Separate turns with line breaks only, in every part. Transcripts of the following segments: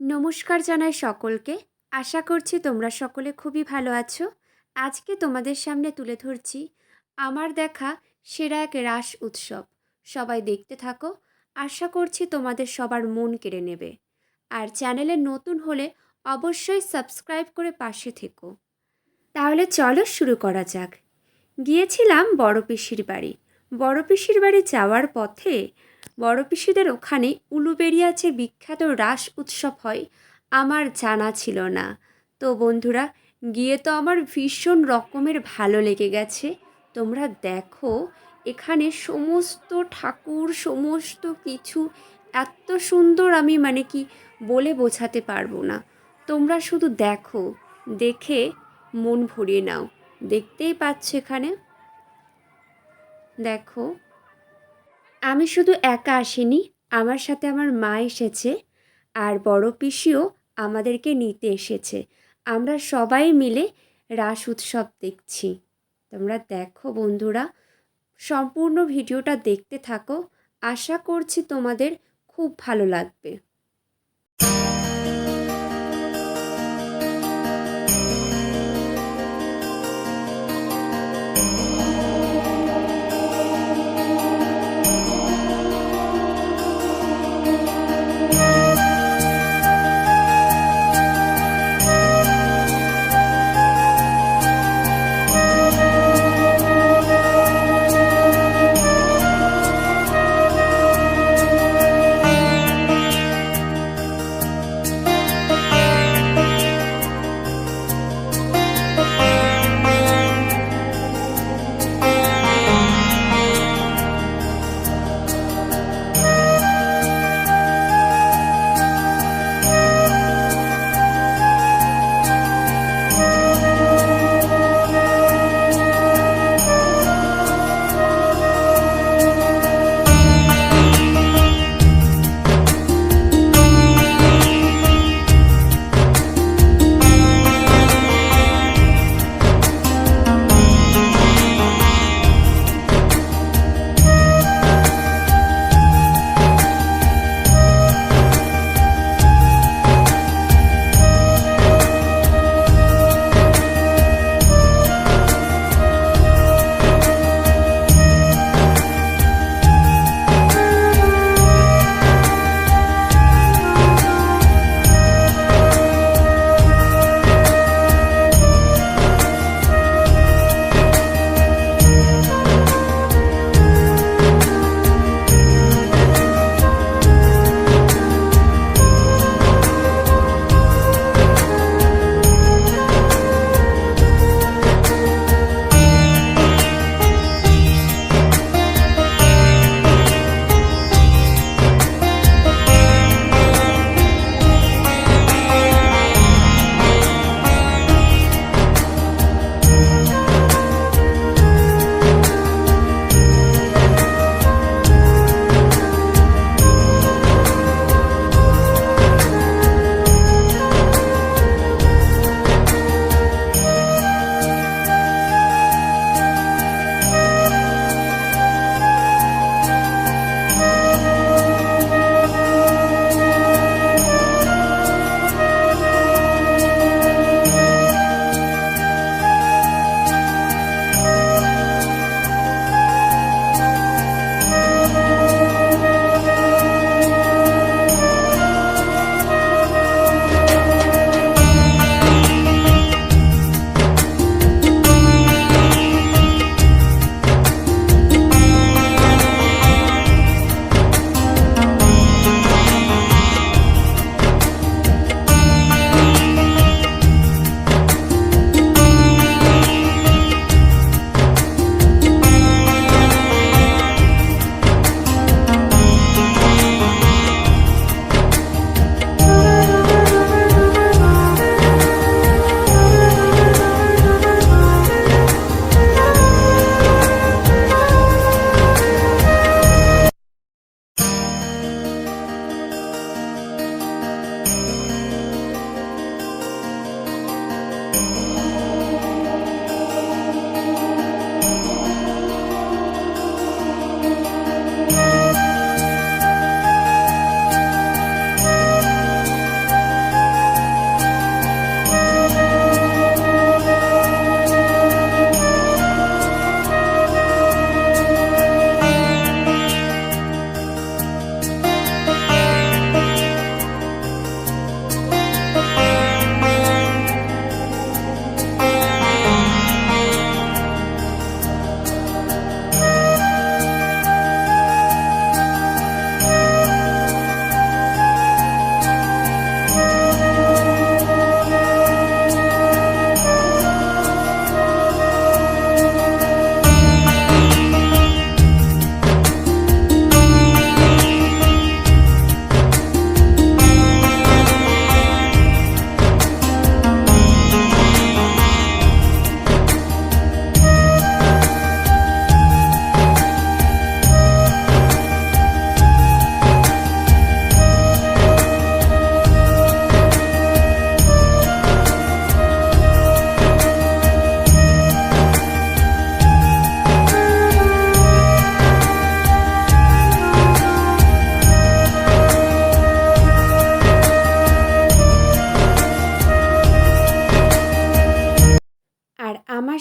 নমস্কার জানাই সকলকে। আশা করছি তোমরা সকলে খুবই ভালো আছো। আজকে তোমাদের সামনে তুলে ধরছি আমার দেখা সেরা এক রাস উৎসব। সবাই দেখতে থাকো। আশা করছি তোমাদের সবার মন কেড়ে নেবে। আর চ্যানেলে নতুন হলে অবশ্যই সাবস্ক্রাইব করে পাশে থেকো। তাহলে চলো শুরু করা যাক। গিয়েছিলাম বড় পিসির বাড়ি। বড় পিসির বাড়ি যাওয়ার পথে বড় পিসিদের ওখানে উলুবেড়িয়াছে বিখ্যাত রাস উৎসব হয়। আমার জানা ছিল না। তো বন্ধুরা, গিয়ে তো আমার ভীষণ রকমের ভালো লেগে গেছে। তোমরা দেখো, এখানে সমস্ত ঠাকুর, সমস্ত কিছু এত সুন্দর আমি মানে কি বলে বোঝাতে পারব না। তোমরা শুধু দেখো, দেখে মন ভরিয়ে নাও। দেখতেই পাচ্ছ এখানে? দেখো। আমি শুধু একা আসিনি, আমার সাথে আমার মা এসেছে আর বড় পিসিও আমাদেরকে নিতে এসেছে। আমরা সবাই মিলে রাস উৎসব দেখছি। তোমরা দেখো বন্ধুরা, সম্পূর্ণ ভিডিওটা দেখতে থাকো। আশা করছি তোমাদের খুব ভালো লাগবে।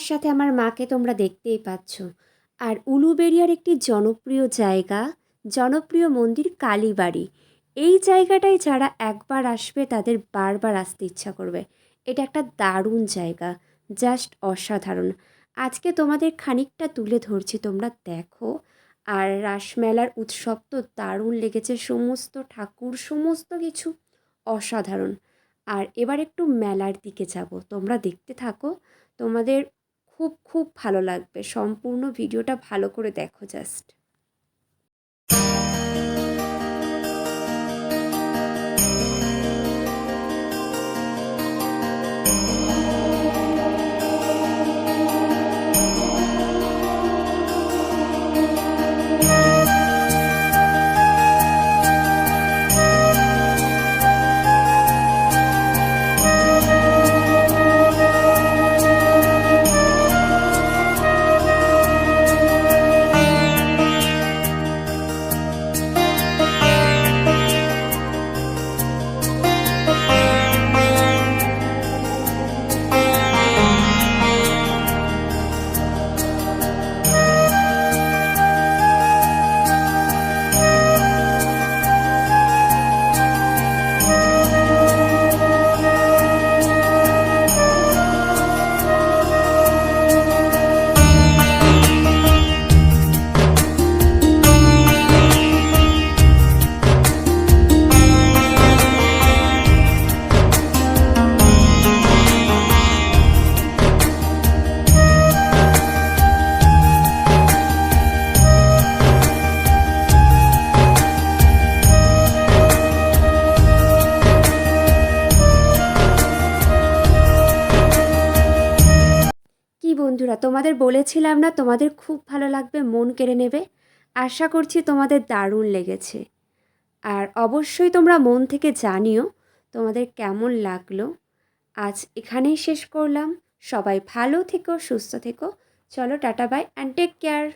সাথে আমার মাকে তোমরা দেখতেই পাচ্ছ। আর উলুবেরিয়ার একটি জনপ্রিয় জায়গা, জনপ্রিয় মন্দির কালীবাড়ি। এই জায়গাটায় যারা একবার আসবে তাদের বারবার আসতে ইচ্ছা করবে। এটা একটা দারুণ জায়গা, জাস্ট অসাধারণ। আজকে তোমাদের খানিকটা তুলে ধরছি, তোমরা দেখো। আর রাসমেলার উৎসব তো দারুণ লেগেছে, সমস্ত ঠাকুর, সমস্ত কিছু অসাধারণ। আর এবার একটু মেলার দিকে যাব, তোমরা দেখতে থাকো। তোমাদের খুব খুব ভালো লাগবে। সম্পূর্ণ ভিডিওটা ভালো করে দেখো জাস্ট তোমাদের বলেছিলাম না, তোমাদের খুব ভালো লাগবে, মন কেড়ে নেবে। আশা করছি তোমাদের দারুণ লেগেছে। আর অবশ্যই তোমরা মন থেকে জানিও তোমাদের কেমন লাগল। আজ এখানেই শেষ করলাম। সবাই ভালো থেকো, সুস্থ থেকো। চলো tata bye and take care